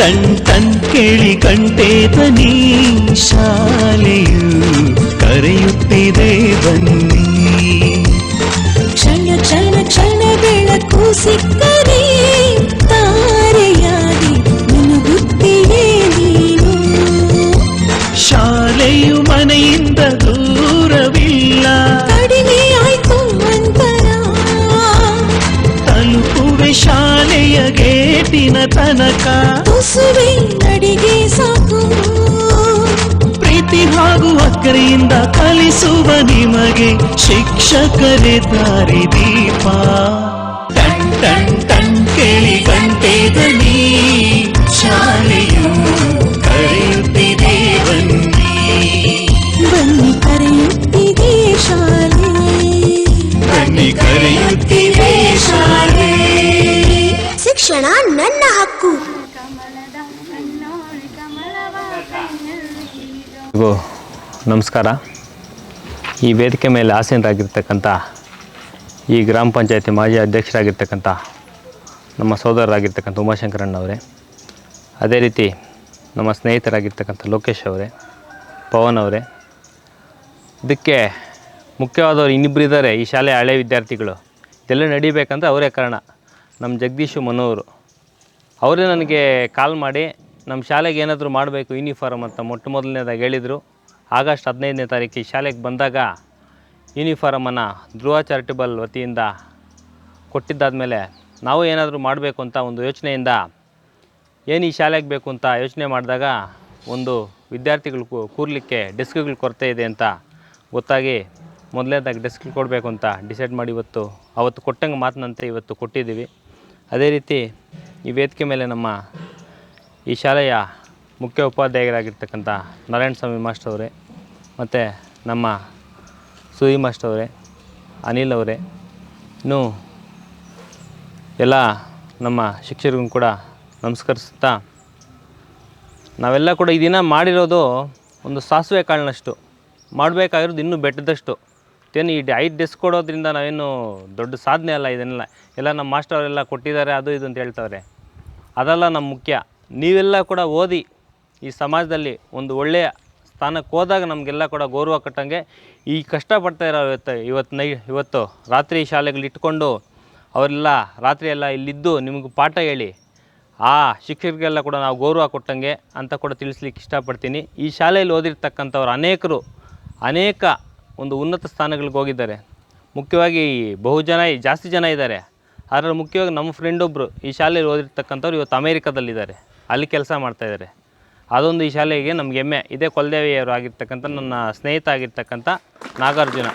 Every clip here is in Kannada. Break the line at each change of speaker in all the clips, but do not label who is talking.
ಟನ್ ಟನ್ ಕೇಳಿ ಗಂಟೆ ಧ್ವನಿ ಶಾಲೆಯು ಕರೆಯುತ್ತಿದೆ ಬನ್ನಿ
ಕ್ಷಣ ಕ್ಷಣ ಕ್ಷಣ ಬೆಳಕು ಸಿಕ್ಕರೆ ತಾರೆಯಾಗಿ ಮುನುಗುತ್ತೀಯೇ ನೀನು
ಶಾಲೆಯು ಮನೆಯಿಂದ ದೂರವಿಲ್ಲ
ಕಡಿಮೆ ಆಯ್ತು ಅಂತರ
ತಲುಪುವೆ ಶಾಲೆಯ ಗೇಟಿನ ತನಕ ಹಾಗೂ ಅಕ್ಕರೆಯಿಂದ ಕಲಿಸುವ ನಿಮಗೆ ಶಿಕ್ಷಕರೇ ದಾರಿ ದೀಪ. ಟನ್ ಟನ್ ಟನ್ ಕೇಳಿ ಗಂಟೆ ದನಿ ಶಾಲೆಯು ಕರೆಯುತ್ತಿದೆ ಬನ್ನಿ.
ಬನ್ನಿ ಕರೆಯುತ್ತಿದೆ ಶಾಲೆ.
ಬನ್ನಿ ಕರೆಯುತ್ತಿದೆ ಶಾಲೆ.
ಶಿಕ್ಷಣ ನನ್ನ ಹಕ್ಕು.
ಎಲ್ರಿಗೂ ನಮಸ್ಕಾರ. ಈ ವೇದಿಕೆ ಮೇಲೆ ಆಸೀನರಾಗಿರ್ತಕ್ಕಂಥ ಈ ಗ್ರಾಮ ಪಂಚಾಯತಿ ಮಾಜಿ ಅಧ್ಯಕ್ಷರಾಗಿರ್ತಕ್ಕಂಥ ನಮ್ಮ ಸೋದರರಾಗಿರ್ತಕ್ಕಂಥ ಉಮಾಶಂಕರಣ್ಣವರೇ ಅದೇ ರೀತಿ ನಮ್ಮ ಸ್ನೇಹಿತರಾಗಿರ್ತಕ್ಕಂಥ ಲೋಕೇಶ್ ಅವರೇ, ಪವನ್ ಅವರೇ, ಇದಕ್ಕೆ ಮುಖ್ಯವಾದವರು ಇನ್ನಿಬ್ಬರು ಇದ್ದಾರೆ, ಈ ಶಾಲೆಯ ಹಳೆ ವಿದ್ಯಾರ್ಥಿಗಳು. ಇದೆಲ್ಲ ನಡಿಬೇಕಂದ್ರೆ ಅವರೇ ಕಾರಣ. ನಮ್ಮ ಜಗದೀಶು ಮನೋರು ಅವರೇ ನನಗೆ ಕಾಲ್ ಮಾಡಿ ನಮ್ಮ ಶಾಲೆಗೆ ಏನಾದರೂ ಮಾಡಬೇಕು ಯೂನಿಫಾರ್ಮ್ ಅಂತ ಮೊಟ್ಟ ಮೊದಲನೇದಾಗಿ ಹೇಳಿದರು. ಆಗಸ್ಟ್ ಹದಿನೈದನೇ ತಾರೀಕು ಶಾಲೆಗೆ ಬಂದಾಗ ಯೂನಿಫಾರಮನ್ನು ಧ್ರುವ ಚಾರಿಟಬಲ್ ವತಿಯಿಂದ ಕೊಟ್ಟಿದ್ದಾದಮೇಲೆ ನಾವು ಏನಾದರೂ ಮಾಡಬೇಕು ಅಂತ ಒಂದು ಯೋಚನೆಯಿಂದ ಏನು ಈ ಶಾಲೆಗೆ ಬೇಕು ಅಂತ ಯೋಚನೆ ಮಾಡಿದಾಗ ಒಂದು ವಿದ್ಯಾರ್ಥಿಗಳು ಕೂರಲಿಕ್ಕೆ ಕೂರ್ಲಿಕ್ಕೆ ಡೆಸ್ಕ್ಗಳ ಕೊರತೆ ಇದೆ ಅಂತ ಗೊತ್ತಾಗಿ ಮೊದಲನೇದಾಗಿ ಡೆಸ್ಕ್ ಕೊಡಬೇಕು ಅಂತ ಡಿಸೈಡ್ ಮಾಡಿ ಇವತ್ತು, ಅವತ್ತು ಕೊಟ್ಟಂಗೆ ಮಾತಿನಂತೆ ಇವತ್ತು ಕೊಟ್ಟಿದ್ದೀವಿ. ಅದೇ ರೀತಿ ಈ ವೇದಿಕೆ ಮೇಲೆ ನಮ್ಮ ಈ ಶಾಲೆಯ ಮುಖ್ಯ ಉಪಾಧ್ಯಾಯರಾಗಿರ್ತಕ್ಕಂಥ ನಾರಾಯಣ ಸ್ವಾಮಿ ಮಾಸ್ಟರ್ ಅವರೇ, ಮತ್ತು ನಮ್ಮ ಸುಯಿ ಮಾಸ್ಟರ್ ಅವರೇ, ಅನಿಲ್ ಅವರೇ, ಇನ್ನು ಎಲ್ಲ ನಮ್ಮ ಶಿಕ್ಷಕರಿಗೂ ಕೂಡ ನಮಸ್ಕರಿಸುತ್ತಾ ನಾವೆಲ್ಲ ಕೂಡ ಈ ಮಾಡಿರೋದು ಒಂದು ಸಾಸಿವೆ ಕಾಳಿನಷ್ಟು, ಮಾಡಬೇಕಾಗಿರೋದು ಇನ್ನೂ ಬೆಟ್ಟದಷ್ಟು. ಏನು ಈ ಐದು ಡೆಸ್ಕ್ ಕೊಡೋದ್ರಿಂದ ನಾವೇನು ದೊಡ್ಡ ಸಾಧನೆ ಅಲ್ಲ ಇದನ್ನೆಲ್ಲ. ಎಲ್ಲ ನಮ್ಮ ಮಾಸ್ಟರ್ ಅವರೆಲ್ಲ ಕೊಟ್ಟಿದ್ದಾರೆ, ಅದು ಇದು ಅಂತ ಹೇಳ್ತವ್ರೆ. ಅದೆಲ್ಲ ನಮ್ಮ ಮುಖ್ಯ. ನೀವೆಲ್ಲ ಕೂಡ ಓದಿ ಈ ಸಮಾಜದಲ್ಲಿ ಒಂದು ಒಳ್ಳೆಯ ಸ್ಥಾನಕ್ಕೆ ಹೋದಾಗ ನಮಗೆಲ್ಲ ಕೂಡ ಗೌರವ ಕಟ್ಟಂಗೆ ಈ ಕಷ್ಟಪಡ್ತಾ ಇರೋ ಇವತ್ತು ಇವತ್ತು ನೈ, ಇವತ್ತು ರಾತ್ರಿ ಶಾಲೆಗಳು ಇಟ್ಕೊಂಡು ಅವರೆಲ್ಲ ರಾತ್ರಿ ಎಲ್ಲ ಇಲ್ಲಿದ್ದು ನಿಮಗೆ ಪಾಠ ಹೇಳಿ, ಆ ಶಿಕ್ಷಕರಿಗೆಲ್ಲ ಕೂಡ ನಾವು ಗೌರವ ಕೊಟ್ಟಂಗೆ ಅಂತ ಕೂಡ ತಿಳಿಸ್ಲಿಕ್ಕೆ ಇಷ್ಟಪಡ್ತೀನಿ. ಈ ಶಾಲೆಯಲ್ಲಿ ಓದಿರ್ತಕ್ಕಂಥವ್ರು ಅನೇಕರು, ಅನೇಕ ಒಂದು ಉನ್ನತ ಸ್ಥಾನಗಳಿಗೆ ಹೋಗಿದ್ದಾರೆ. ಮುಖ್ಯವಾಗಿ ಬಹು ಜನ ಜಾಸ್ತಿ ಜನ ಇದ್ದಾರೆ. ಅದರಲ್ಲಿ ಮುಖ್ಯವಾಗಿ ನಮ್ಮ ಫ್ರೆಂಡೊಬ್ಬರು ಈ ಶಾಲೆಯಲ್ಲಿ ಓದಿರ್ತಕ್ಕಂಥವ್ರು ಇವತ್ತು ಅಮೇರಿಕಾದಲ್ಲಿದ್ದಾರೆ. ಅಲ್ಲಿ ಕೆಲಸ ಮಾಡ್ತಾಯಿದ್ದಾರೆ ಅದೊಂದು ಈ ಶಾಲೆಗೆ ನಮ್ಗೆ ಹೆಮ್ಮೆ. ಇದೇ ಕೊಲ್ದೇವಿಯವರು ಆಗಿರ್ತಕ್ಕಂಥ ನನ್ನ ಸ್ನೇಹಿತ ಆಗಿರ್ತಕ್ಕಂಥ ನಾಗಾರ್ಜುನ.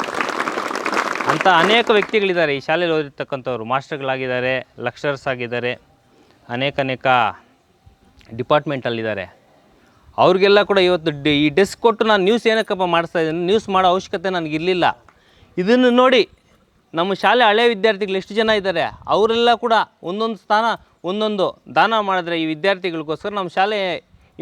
ಅಂತ ಅನೇಕ ವ್ಯಕ್ತಿಗಳಿದ್ದಾರೆ. ಈ ಶಾಲೆಯಲ್ಲಿ ಓದಿರ್ತಕ್ಕಂಥವ್ರು ಮಾಸ್ಟರ್ಗಳಾಗಿದ್ದಾರೆ, ಲೆಕ್ಚರರ್ಸ್ ಆಗಿದ್ದಾರೆ, ಅನೇಕ ಅನೇಕ ಡಿಪಾರ್ಟ್ಮೆಂಟಲ್ಲಿದ್ದಾರೆ. ಅವ್ರಿಗೆಲ್ಲ ಕೂಡ ಇವತ್ತು ಡಿ, ಈ ಡೆಸ್ಕ್ ಕೊಟ್ಟು ನಾನು ನ್ಯೂಸ್ ಏನಕ್ಕಪ್ಪ ಮಾಡಿಸ್ತಾ ಇದ್ದೀನಿ? ನ್ಯೂಸ್ ಮಾಡೋ ಅವಶ್ಯಕತೆ ನನಗಿರಲಿಲ್ಲ ಇದನ್ನು ನೋಡಿ ನಮ್ಮ ಶಾಲೆ ಹಳೆಯ ವಿದ್ಯಾರ್ಥಿಗಳು ಎಷ್ಟು ಜನ ಇದ್ದಾರೆ? ಅವರೆಲ್ಲ ಕೂಡ ಒಂದೊಂದು ಸ್ಥಾನ ಒಂದೊಂದು ದಾನ ಮಾಡಿದ್ರೆ ಈ ವಿದ್ಯಾರ್ಥಿಗಳಿಗೋಸ್ಕರ ನಮ್ಮ ಶಾಲೆ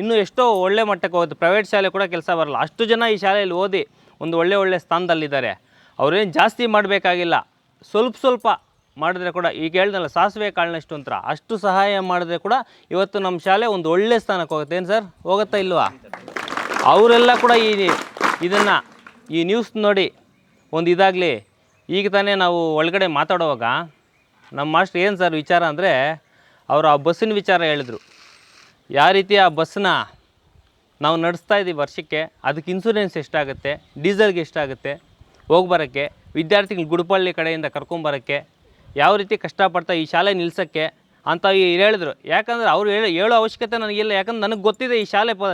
ಇನ್ನೂ ಎಷ್ಟೋ ಒಳ್ಳೆ ಮಟ್ಟಕ್ಕೆ ಹೋಗುತ್ತೆ. ಪ್ರೈವೇಟ್ ಶಾಲೆ ಕೂಡ ಕೆಲಸ ಬರಲ್ಲ. ಅಷ್ಟು ಜನ ಈ ಶಾಲೆಯಲ್ಲಿ ಓದಿ ಒಂದು ಒಳ್ಳೆ ಒಳ್ಳೆ ಸ್ಥಾನದಲ್ಲಿದ್ದಾರೆ. ಅವರೇನು ಜಾಸ್ತಿ ಮಾಡಬೇಕಾಗಿಲ್ಲ. ಸ್ವಲ್ಪ ಸ್ವಲ್ಪ ಮಾಡಿದ್ರೆ ಕೂಡ ಈಗ ಹೇಳ್ದಲ್ಲ, ಸಾಸಿವೆ ಕಾಳಿನಷ್ಟು ಅಂತ. ಅಷ್ಟು ಸಹಾಯ ಮಾಡಿದ್ರೆ ಕೂಡ ಇವತ್ತು ನಮ್ಮ ಶಾಲೆ ಒಂದು ಒಳ್ಳೆ ಸ್ಥಾನಕ್ಕೆ ಹೋಗುತ್ತೆ. ಏನು ಸರ್? ಹೋಗುತ್ತಾ ಇಲ್ವಾ? ಅವರೆಲ್ಲ ಕೂಡ ಈ ಇದನ್ನು, ಈ ನ್ಯೂಸ್ ನೋಡಿ ಒಂದು ಇದಾಗಲಿ. ಈಗ ತಾನೇ ನಾವು ಒಳಗಡೆ ಮಾತಾಡುವಾಗ ನಮ್ಮ ಮಾಸ್ಟ್ರ್ ಏನು ಸರ್ ವಿಚಾರ ಅಂದರೆ ಅವರು ಆ ಬಸ್ಸಿನ ವಿಚಾರ ಹೇಳಿದರು. ಯಾವ ರೀತಿ ಆ ಬಸ್ಸನ್ನ ನಾವು ನಡೆಸ್ತಾ ಇದ್ದೀವಿ ವರ್ಷಕ್ಕೆ, ಅದಕ್ಕೆ ಇನ್ಸೂರೆನ್ಸ್ ಎಷ್ಟಾಗುತ್ತೆ ಡೀಸೆಲ್ಗೆ ಎಷ್ಟಾಗುತ್ತೆ ಹೋಗಿ ಬರೋಕ್ಕೆ ವಿದ್ಯಾರ್ಥಿಗಳು ಗುಡಪಳ್ಳಿ ಕಡೆಯಿಂದ ಕರ್ಕೊಂಬರೋಕ್ಕೆ, ಯಾವ ರೀತಿ ಕಷ್ಟಪಡ್ತಾ ಈ ಶಾಲೆ ನಿಲ್ಸೋಕ್ಕೆ ಅಂತ ಹೇಳಿದ್ರು. ಯಾಕಂದರೆ ಅವ್ರು ಹೇಳಿ, ಹೇಳೋ ಅವಶ್ಯಕತೆ ನನಗಿಲ್ಲ. ಯಾಕಂದ್ರೆ ನನಗೆ ಗೊತ್ತಿದೆ ಈ ಶಾಲೆ ಪ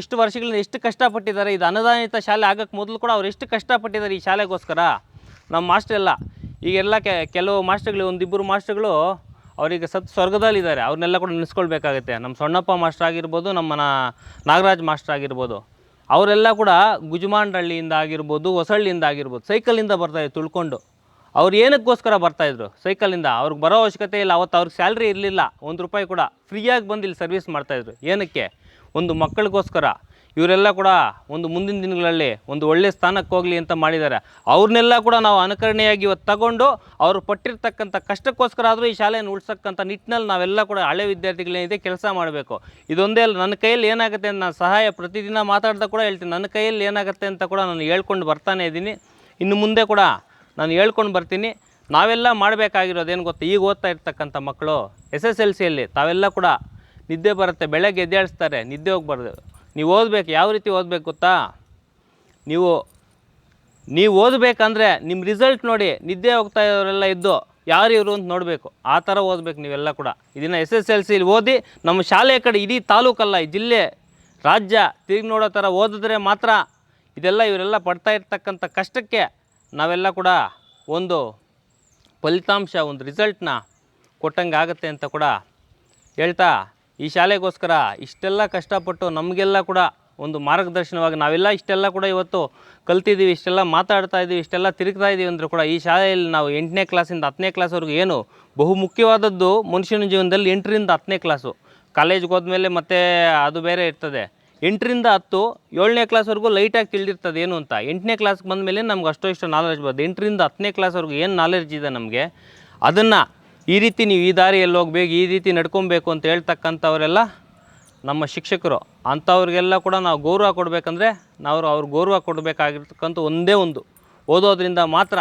ಎಷ್ಟು ವರ್ಷಗಳಿಂದ ಎಷ್ಟು ಕಷ್ಟಪಟ್ಟಿದ್ದಾರೆ. ಇದು ಅನುದಾನಿತ ಶಾಲೆ ಆಗೋಕ್ಕೆ ಮೊದಲು ಕೂಡ ಅವ್ರು ಎಷ್ಟು ಕಷ್ಟಪಟ್ಟಿದ್ದಾರೆ ಈ ಶಾಲೆಗೋಸ್ಕರ. ನಮ್ಮ ಮಾಸ್ಟ್ರೆಲ್ಲ ಈಗೆಲ್ಲ ಕೆಲವು ಮಾಸ್ಟರ್ಗಳು, ಒಂದಿಬ್ಬರು ಮಾಸ್ಟರ್ಗಳು ಅವರಿಗೆ ಸತ್ ಸ್ವರ್ಗದಲ್ಲಿದ್ದಾರೆ. ಅವ್ರನ್ನೆಲ್ಲ ಕೂಡ ನೆನೆಸ್ಕೊಳ್ಬೇಕಾಗುತ್ತೆ. ನಮ್ಮ ಸೊಣ್ಣಪ್ಪ ಮಾಸ್ಟರ್ ಆಗಿರ್ಬೋದು ನಮ್ಮ ನಾಗರಾಜ್ ಮಾಸ್ಟರ್ ಆಗಿರ್ಬೋದು, ಅವರೆಲ್ಲ ಕೂಡ ಗುಜಮಾಂಡಹಳ್ಳಿಯಿಂದ ಆಗಿರ್ಬೋದು, ಹೊಸಳ್ಳಿಯಿಂದ ಆಗಿರ್ಬೋದು ಸೈಕಲಿಂದ ಬರ್ತಾಯಿದ್ರು ತುಳ್ಕೊಂಡು. ಅವ್ರು ಏನಕ್ಕೋಸ್ಕರ ಬರ್ತಾಯಿದ್ರು ಸೈಕಲಿಂದ ಅವ್ರಿಗೆ ಬರೋ ಅವಶ್ಯಕತೆ ಇಲ್ಲ. ಅವತ್ತು ಅವ್ರಿಗೆ ಸ್ಯಾಲ್ರಿ ಇರಲಿಲ್ಲ. ಒಂದು ರೂಪಾಯಿ ಕೂಡ ಫ್ರೀಯಾಗಿ ಬಂದು ಇಲ್ಲಿ ಸರ್ವಿಸ್ ಮಾಡ್ತಾಯಿದ್ರು ಏನಕ್ಕೆ? ಒಂದು ಮಕ್ಕಳಿಗೋಸ್ಕರ. ಇವರೆಲ್ಲ ಕೂಡ ಒಂದು ಮುಂದಿನ ದಿನಗಳಲ್ಲಿ ಒಂದು ಒಳ್ಳೆಯ ಸ್ಥಾನಕ್ಕೆ ಹೋಗಲಿ ಅಂತ ಮಾಡಿದ್ದಾರೆ. ಅವ್ರನ್ನೆಲ್ಲ ಕೂಡ ನಾವು ಅನುಕರಣೆಯಾಗಿ ಇವತ್ತು ತಗೊಂಡು ಅವರು ಪಟ್ಟಿರ್ತಕ್ಕಂಥ ಕಷ್ಟಕ್ಕೋಸ್ಕರ ಆದರೂ ಈ ಶಾಲೆಯನ್ನು ಉಳಿಸಕ್ಕಂಥ ನಿಟ್ಟಿನಲ್ಲಿ ನಾವೆಲ್ಲ ಕೂಡ ಹಳೆ ವಿದ್ಯಾರ್ಥಿಗಳೇನಿದೆ ಕೆಲಸ ಮಾಡಬೇಕು. ಇದೊಂದೇ ಅಲ್ಲ, ನನ್ನ ಕೈಯಲ್ಲಿ ಏನಾಗುತ್ತೆ ಅಂತ ನಾನು ಸಹಾಯ ಪ್ರತಿದಿನ ಮಾತಾಡ್ತಾ ಕೂಡ ಹೇಳ್ತೀನಿ. ನನ್ನ ಕೈಯಲ್ಲಿ ಏನಾಗುತ್ತೆ ಅಂತ ಕೂಡ ನಾನು ಹೇಳ್ಕೊಂಡು ಬರ್ತಾನೆ ಇದ್ದೀನಿ. ಇನ್ನು ಮುಂದೆ ಕೂಡ ನಾನು ಹೇಳ್ಕೊಂಡು ಬರ್ತೀನಿ. ನಾವೆಲ್ಲ ಮಾಡಬೇಕಾಗಿರೋದೇನು ಗೊತ್ತಾ? ಈಗ ಓದ್ತಾ ಇರ್ತಕ್ಕಂಥ ಮಕ್ಕಳು ಎಸ್ ಎಸ್ ಎಲ್ ಸಿಯಲ್ಲಿ ತಾವೆಲ್ಲ ಕೂಡ ನಿದ್ದೆ ಬರುತ್ತೆ. ಬೆಳಗ್ಗೆ ಎದ್ದೇಳಿಸ್ತಾರೆ, ನಿದ್ದೆ ಹೋಗ್ಬಾರ್ದು. ನೀವು ಓದಬೇಕು, ಯಾವ ರೀತಿ ಓದಬೇಕು ಗೊತ್ತಾ? ನೀವು ನೀವು ಓದಬೇಕಂದ್ರೆ ನಿಮ್ಮ ರಿಸಲ್ಟ್ ನೋಡಿ ನಿದ್ದೆ ಹೋಗ್ತಾ ಇರೋರೆಲ್ಲ ಇದ್ದು ಯಾರು ಇವರು ಅಂತ ನೋಡಬೇಕು. ಆ ಥರ ಓದಬೇಕು ನೀವೆಲ್ಲ ಕೂಡ. ಇದನ್ನು ಎಸ್ ಎಸ್ ಎಲ್ ಸಿಲಿ ಓದಿ ನಮ್ಮ ಶಾಲೆಯ ಕಡೆ ಇಡೀ ತಾಲೂಕಲ್ಲ, ಈ ಜಿಲ್ಲೆ, ರಾಜ್ಯ ತಿರುಗಿ ನೋಡೋ ಥರ ಓದಿದ್ರೆ ಮಾತ್ರ ಇದೆಲ್ಲ ಇವರೆಲ್ಲ ಪಡ್ತಾ ಇರ್ತಕ್ಕಂಥ ಕಷ್ಟಕ್ಕೆ ನಾವೆಲ್ಲ ಕೂಡ ಒಂದು ಫಲಿತಾಂಶ, ಒಂದು ರಿಸಲ್ಟ್ನ ಕೊಟ್ಟಂಗೆ ಆಗುತ್ತೆ ಅಂತ ಕೂಡ ಹೇಳ್ತಾ ಈ ಶಾಲೆಗೋಸ್ಕರ ಇಷ್ಟೆಲ್ಲ ಕಷ್ಟಪಟ್ಟು ನಮಗೆಲ್ಲ ಕೂಡ ಒಂದು ಮಾರ್ಗದರ್ಶನವಾಗಿ ನಾವೆಲ್ಲ ಇಷ್ಟೆಲ್ಲ ಕೂಡ ಇವತ್ತು ಕಲ್ತಿದ್ದೀವಿ, ಇಷ್ಟೆಲ್ಲ ಮಾತಾಡ್ತಾ ಇದ್ದೀವಿ, ಇಷ್ಟೆಲ್ಲ ತಿರುಗ್ತಾ ಇದ್ದೀವಿ ಅಂದರೂ ಕೂಡ ಈ ಶಾಲೆಯಲ್ಲಿ ನಾವು ಎಂಟನೇ ಕ್ಲಾಸಿಂದ ಹತ್ತನೇ ಕ್ಲಾಸ್ವರೆಗೂ ಏನು ಬಹು ಮುಖ್ಯವಾದದ್ದು ಮನುಷ್ಯನ ಜೀವನದಲ್ಲಿ ಎಂಟರಿಂದ ಹತ್ತನೇ ಕ್ಲಾಸು. ಕಾಲೇಜ್ಗೆ ಹೋದ್ಮೇಲೆ ಮತ್ತೆ ಅದು ಬೇರೆ ಇರ್ತದೆ. ಎಂಟರಿಂದ ಹತ್ತು, ಏಳನೇ ಕ್ಲಾಸ್ವರೆಗೂ ಲೈಟಾಗಿ ತಿಳಿದಿರ್ತದೆ ಏನು ಅಂತ. ಎಂಟನೇ ಕ್ಲಾಸ್ಗೆ ಬಂದಮೇಲೆ ನಮ್ಗೆ ಅಷ್ಟೋ ಇಷ್ಟು ನಾಲೆಜ್ ಬರೋದು ಎಂಟರಿಂದ ಹತ್ತನೇ ಕ್ಲಾಸ್ವರೆಗೂ ಏನು ನಾಲೆಜ್ ಇದೆ ನಮಗೆ? ಅದನ್ನು ಈ ರೀತಿ ನೀವು ಈ ದಾರಿಯಲ್ಲಿ ಹೋಗ್ಬೇಕು, ಈ ರೀತಿ ನಡ್ಕೊಬೇಕು ಅಂತ ಹೇಳ್ತಕ್ಕಂಥವರೆಲ್ಲ ನಮ್ಮ ಶಿಕ್ಷಕರು. ಅಂಥವ್ರಿಗೆಲ್ಲ ಕೂಡ ನಾವು ಗೌರವ ಕೊಡಬೇಕಂದ್ರೆ ನಾವು ಅವ್ರ ಗೌರವ ಕೊಡಬೇಕಾಗಿರ್ತಕ್ಕಂಥ ಒಂದೇ ಒಂದು. ಓದೋದ್ರಿಂದ ಮಾತ್ರ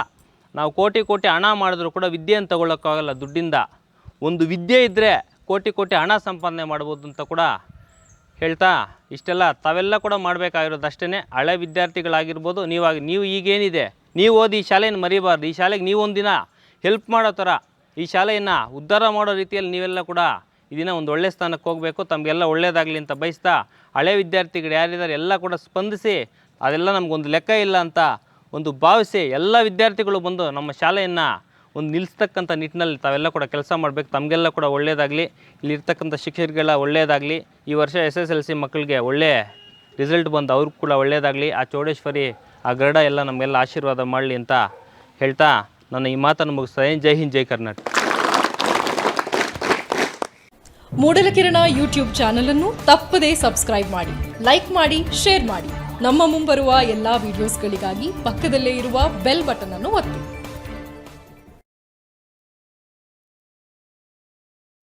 ನಾವು ಕೋಟಿ ಕೋಟಿ ಹಣ ಮಾಡಿದ್ರು ಕೂಡ ವಿದ್ಯೆಯನ್ನು ತಗೊಳ್ಳೋಕ್ಕಾಗಲ್ಲ ದುಡ್ಡಿಂದ. ಒಂದು ವಿದ್ಯೆ ಇದ್ದರೆ ಕೋಟಿ ಕೋಟಿ ಹಣ ಸಂಪಾದನೆ ಮಾಡ್ಬೋದು ಅಂತ ಕೂಡ ಹೇಳ್ತಾ ಇಷ್ಟೆಲ್ಲ ತಾವೆಲ್ಲ ಕೂಡ ಮಾಡಬೇಕಾಗಿರೋದು ಅಷ್ಟೇ ಹಳೆ ವಿದ್ಯಾರ್ಥಿಗಳಾಗಿರ್ಬೋದು, ನೀವಾಗಿ, ನೀವು ಈಗೇನಿದೆ, ನೀವು ಓದಿ ಈ ಶಾಲೆಯನ್ನು ಮರಿಬಾರ್ದು, ಈ ಶಾಲೆಗೆ ನೀವು ಒಂದಿನ ಹೆಲ್ಪ್ ಮಾಡೋ ಥರ ಈ ಶಾಲೆಯನ್ನು ಉದ್ಧಾರ ಮಾಡೋ ರೀತಿಯಲ್ಲಿ ನೀವೆಲ್ಲ ಕೂಡ ಇದನ್ನ ಒಂದು ಒಳ್ಳೆ ಸ್ಥಾನಕ್ಕೆ ಹೋಗಬೇಕು. ತಮಗೆಲ್ಲ ಒಳ್ಳೆಯದಾಗಲಿ ಅಂತ ಬಯಸ್ತಾ ಹಳೆ ವಿದ್ಯಾರ್ಥಿಗಳು ಯಾರಿದ್ದಾರೆ ಎಲ್ಲ ಕೂಡ ಸ್ಪಂದಿಸಿ ಅದೆಲ್ಲ ನಮಗೊಂದು ಲೆಕ್ಕ ಇಲ್ಲ ಅಂತ ಒಂದು ಭಾವಿಸಿ ಎಲ್ಲ ವಿದ್ಯಾರ್ಥಿಗಳು ಬಂದು ನಮ್ಮ ಶಾಲೆಯನ್ನು ಒಂದು ನಿಲ್ಲಿಸ್ತಕ್ಕಂಥ ನಿಟ್ಟಿನಲ್ಲಿ ತಾವೆಲ್ಲ ಕೂಡ ಕೆಲಸ ಮಾಡಬೇಕು. ತಮಗೆಲ್ಲ ಕೂಡ ಒಳ್ಳೆಯದಾಗಲಿ ಇಲ್ಲಿರ್ತಕ್ಕಂಥ ಶಿಕ್ಷಕರಿಗೆಲ್ಲ ಒಳ್ಳೆಯದಾಗಲಿ ಈ ವರ್ಷ ಎಸ್ ಎಸ್ ಎಲ್ ಸಿ ಮಕ್ಕಳಿಗೆ ಒಳ್ಳೆಯ ರಿಸಲ್ಟ್ ಬಂದು ಅವ್ರಿಗೂ ಕೂಡ ಒಳ್ಳೆಯದಾಗಲಿ ಆ ಚೌಡೇಶ್ವರಿ, ಆ ಗರಡ ಎಲ್ಲ ನಮಗೆಲ್ಲ ಆಶೀರ್ವಾದ ಮಾಡಲಿ ಅಂತ ಹೇಳ್ತಾ ನನ್ನ ಈ ಮಾತನ್ನು ಮುಗಿಸ್ತಾ ಜೈ ಹಿಂದ್, ಜೈ ಕರ್ನಾಟಕ.
ಮೂಡಲಕಿರಣ ಯೂಟ್ಯೂಬ್ ಚಾನೆಲ್ ಅನ್ನು ತಪ್ಪದೇ ಸಬ್ಸ್ಕ್ರೈಬ್ ಮಾಡಿ, ಲೈಕ್ ಮಾಡಿ, ಶೇರ್ ಮಾಡಿ. ನಮ್ಮ ಮುಂಬರುವ ಎಲ್ಲಾ ವಿಡಿಯೋಸ್ಗಳಿಗಾಗಿ ಪಕ್ಕದಲ್ಲೇ ಇರುವ ಬೆಲ್ ಬಟನ್ ಅನ್ನು ಒತ್ತಿ.